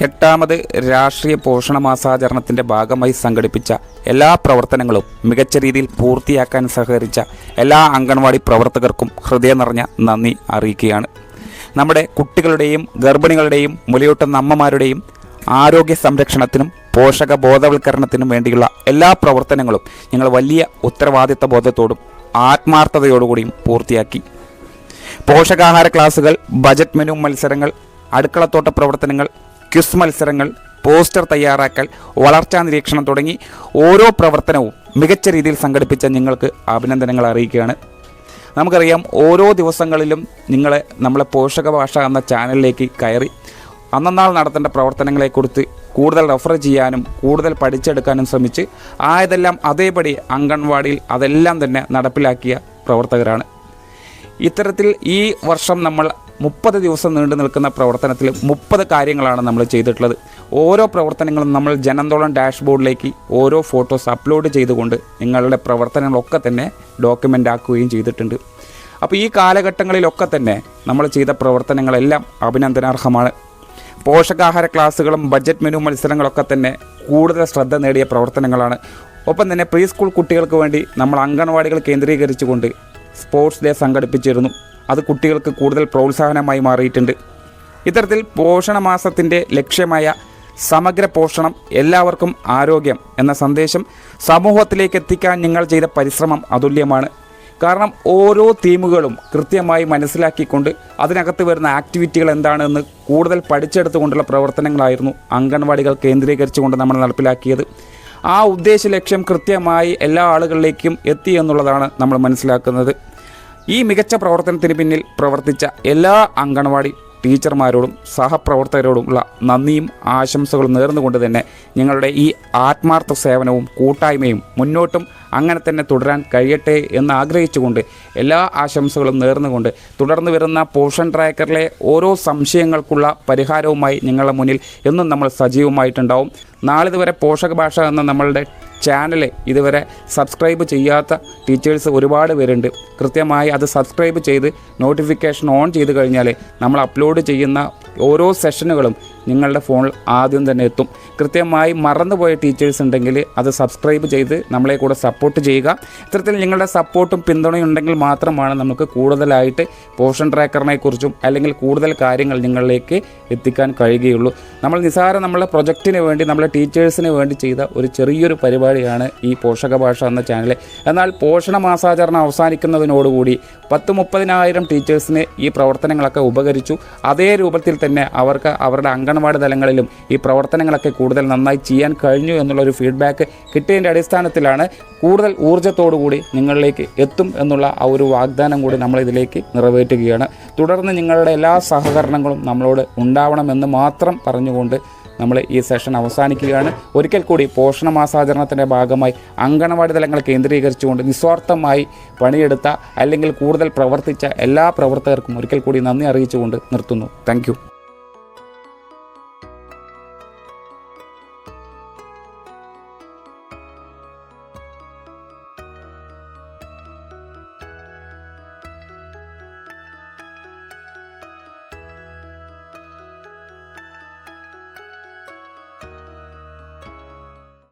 എട്ടാമത് രാഷ്ട്രീയ പോഷണ മാസാചരണത്തിന്റെ ഭാഗമായി സംഘടിപ്പിച്ച എല്ലാ പ്രവർത്തനങ്ങളും മികച്ച രീതിയിൽ പൂർത്തിയാക്കാൻ സഹകരിച്ച എല്ലാ അംഗൻവാടി പ്രവർത്തകർക്കും ഹൃദയം നിറഞ്ഞ നന്ദി അറിയിക്കുകയാണ്. നമ്മുടെ കുട്ടികളുടെയും ഗർഭിണികളുടെയും മുലയൂട്ടുന്ന അമ്മമാരുടെയും ആരോഗ്യ സംരക്ഷണത്തിനും പോഷക ബോധവൽക്കരണത്തിനും വേണ്ടിയുള്ള എല്ലാ പ്രവർത്തനങ്ങളും ഞങ്ങൾ വലിയ ഉത്തരവാദിത്ത ബോധത്തോടും ആത്മാർത്ഥതയോടുകൂടിയും പൂർത്തിയാക്കി. പോഷകാഹാര ക്ലാസുകൾ ബജറ്റ് മെനു മത്സരങ്ങൾ അടുക്കളത്തോട്ട പ്രവർത്തനങ്ങൾ ക്വിസ് മത്സരങ്ങൾ പോസ്റ്റർ തയ്യാറാക്കൽ വളർച്ചാ നിരീക്ഷണം തുടങ്ങി ഓരോ പ്രവർത്തനവും മികച്ച രീതിയിൽ സംഘടിപ്പിച്ച നിങ്ങൾക്ക് അഭിനന്ദനങ്ങൾ അറിയിക്കുകയാണ്. നമുക്കറിയാം ഓരോ ദിവസങ്ങളിലും നിങ്ങളെ നമ്മളെ പോഷക ഭാഷ എന്ന ചാനലിലേക്ക് കയറി അന്നന്നാൾ നടത്തേണ്ട പ്രവർത്തനങ്ങളെക്കുറിച്ച് കൂടുതൽ റെഫർ ചെയ്യാനും കൂടുതൽ പഠിച്ചെടുക്കാനും ശ്രമിച്ച് ആയതെല്ലാം അതേപടി അംഗൻവാടിയിൽ അതെല്ലാം തന്നെ നടപ്പിലാക്കിയ പ്രവർത്തകരാണ്. ഇത്തരത്തിൽ ഈ വർഷം നമ്മൾ മുപ്പത് ദിവസം നീണ്ടു നിൽക്കുന്ന പ്രവർത്തനത്തിൽ മുപ്പത് കാര്യങ്ങളാണ് നമ്മൾ ചെയ്തിട്ടുള്ളത്. ഓരോ പ്രവർത്തനങ്ങളും നമ്മൾ ജനന്തോളം ഡാഷ്ബോർഡിലേക്ക് ഓരോ ഫോട്ടോസ് അപ്ലോഡ് ചെയ്തുകൊണ്ട് നിങ്ങളുടെ പ്രവർത്തനങ്ങളൊക്കെ തന്നെ ഡോക്യുമെന്റ് ആക്കുകയും ചെയ്തിട്ടുണ്ട്. അപ്പോൾ ഈ കാലഘട്ടങ്ങളിലൊക്കെ തന്നെ നമ്മൾ ചെയ്ത പ്രവർത്തനങ്ങളെല്ലാം അഭിനന്ദനാർഹമാണ്. പോഷകാഹാര ക്ലാസ്സുകളും ബഡ്ജറ്റ് മെനു മത്സരങ്ങളൊക്കെ തന്നെ കൂടുതൽ ശ്രദ്ധ നേടിയ പ്രവർത്തനങ്ങളാണ്. ഒപ്പം തന്നെ പ്രീ സ്കൂൾ കുട്ടികൾക്ക് വേണ്ടി നമ്മൾ അംഗൻവാടികൾ കേന്ദ്രീകരിച്ചുകൊണ്ട് സ്പോർട്സ് ഡേ സംഘടിപ്പിച്ചിരുന്നു. അത് കുട്ടികൾക്ക് കൂടുതൽ പ്രോത്സാഹനമായി മാറിയിട്ടുണ്ട്. ഇത്തരത്തിൽ പോഷണ മാസത്തിന്റെ ലക്ഷ്യമായ സമഗ്ര പോഷണം എല്ലാവർക്കും ആരോഗ്യം എന്ന സന്ദേശം സമൂഹത്തിലേക്ക് എത്തിക്കാൻ നിങ്ങൾ ചെയ്ത പരിശ്രമം അതുല്യമാണ്. കാരണം ഓരോ തീമുകളും കൃത്യമായി മനസ്സിലാക്കിക്കൊണ്ട് അതിനകത്ത് വരുന്ന ആക്ടിവിറ്റികൾ എന്താണെന്ന് കൂടുതൽ പഠിച്ചെടുത്തുകൊണ്ടുള്ള പ്രവർത്തനങ്ങളായിരുന്നു അംഗൻവാടികൾ കേന്ദ്രീകരിച്ചുകൊണ്ട് നമ്മൾ നടപ്പിലാക്കിയത്. ആ ഉദ്ദേശ ലക്ഷ്യം കൃത്യമായി എല്ലാ ആളുകളിലേക്കും എത്തി എന്നുള്ളതാണ് നമ്മൾ മനസ്സിലാക്കുന്നത്. ഈ മികച്ച പ്രവർത്തനത്തിന് പിന്നിൽ പ്രവർത്തിച്ച എല്ലാ അങ്കണവാടി ടീച്ചർമാരോടും സഹപ്രവർത്തകരോടുമുള്ള നന്ദിയും ആശംസകളും നേർന്നുകൊണ്ട് തന്നെ ഞങ്ങളുടെ ഈ ആത്മാർത്ഥ സേവനവും കൂട്ടായ്മയും മുന്നോട്ടും അങ്ങനെ തന്നെ തുടരാൻ കഴിയട്ടെ എന്ന് ആഗ്രഹിച്ചുകൊണ്ട് എല്ലാ ആശംസകളും നേർന്നുകൊണ്ട് തുടർന്ന് വരുന്ന പോഷൻ ട്രാക്കറിലെ ഓരോ സംശയങ്ങൾക്കുള്ള പരിഹാരവുമായി നിങ്ങളുടെ മുന്നിൽ എന്നും നമ്മൾ സജീവമായിട്ടുണ്ടാവും. നാളിതുവരെ പോഷക ഭാഷ എന്ന നമ്മളുടെ ചാനൽ ഇതുവരെ സബ്സ്ക്രൈബ് ചെയ്യാത്ത ടീച്ചേഴ്സ് ഒരുപാട് പേരുണ്ട്. കൃത്യമായി അത് സബ്സ്ക്രൈബ് ചെയ്ത് നോട്ടിഫിക്കേഷൻ ഓൺ ചെയ്ത് കഴിഞ്ഞാൽ നമ്മൾ അപ്ലോഡ് ചെയ്യുന്ന ഓരോ സെഷനുകളും നിങ്ങളുടെ ഫോണിൽ ആദ്യം തന്നെ എത്തും. കൃത്യമായി മറന്നുപോയ ടീച്ചേഴ്സ് ഉണ്ടെങ്കിൽ അത് സബ്സ്ക്രൈബ് ചെയ്ത് നമ്മളെ കൂടെ സപ്പോർട്ട് ചെയ്യുക. ഇത്തരത്തിൽ നിങ്ങളുടെ സപ്പോർട്ടും പിന്തുണയും ഉണ്ടെങ്കിൽ മാത്രമാണ് നമുക്ക് കൂടുതലായിട്ട് പോഷൻ ട്രാക്കറിനെ കുറിച്ചും അല്ലെങ്കിൽ കൂടുതൽ കാര്യങ്ങൾ നിങ്ങളിലേക്ക് എത്തിക്കാൻ കഴിയുകയുള്ളൂ. നമ്മൾ നിസാരം നമ്മളെ പ്രൊജക്റ്റിന് വേണ്ടി നമ്മളെ ടീച്ചേഴ്സിന് വേണ്ടി ചെയ്ത ഒരു ചെറിയൊരു പരിപാടിയാണ് ഈ പോഷക ഭാഷ എന്ന ചാനൽ എന്നാൽ പോഷണ മാസാചരണം അവസാനിക്കുന്നതിനോടുകൂടി പത്ത് മുപ്പതിനായിരം ടീച്ചേഴ്സിന് ഈ പ്രവർത്തനങ്ങളൊക്കെ ഉപകരിച്ചു. അതേ രൂപത്തിൽ തന്നെ അവർക്ക് അവരുടെ അംഗൻവാടി തലങ്ങളിലും ഈ പ്രവർത്തനങ്ങളൊക്കെ കൂടുതൽ നന്നായി ചെയ്യാൻ കഴിഞ്ഞു എന്നുള്ളൊരു ഫീഡ്ബാക്ക് കിട്ടിയതിന്റെ അടിസ്ഥാനത്തിലാണ് കൂടുതൽ ഊർജത്തോടുകൂടി നിങ്ങളിലേക്ക് എത്തും എന്നുള്ള ആ ഒരു വാഗ്ദാനം കൂടി നമ്മൾ ഇതിലേക്ക് നിറവേറ്റുകയാണ്. തുടർന്ന് നിങ്ങളുടെ എല്ലാ സഹകരണങ്ങളും നമ്മളോട് ഉണ്ടാവണമെന്ന് മാത്രം പറഞ്ഞുകൊണ്ട് നമ്മൾ ഈ സെഷൻ അവസാനിക്കുകയാണ്. ഒരിക്കൽ കൂടി പോഷണ മാസാചരണത്തിന്റെ ഭാഗമായി അങ്കണവാടി തലങ്ങൾ കേന്ദ്രീകരിച്ചുകൊണ്ട് നിസ്വാർത്ഥമായി പണിയെടുത്ത അല്ലെങ്കിൽ കൂടുതൽ പ്രവർത്തിച്ച എല്ലാ പ്രവർത്തകർക്കും ഒരിക്കൽ കൂടി നന്ദി അറിയിച്ചുകൊണ്ട് നിർത്തുന്നു. താങ്ക്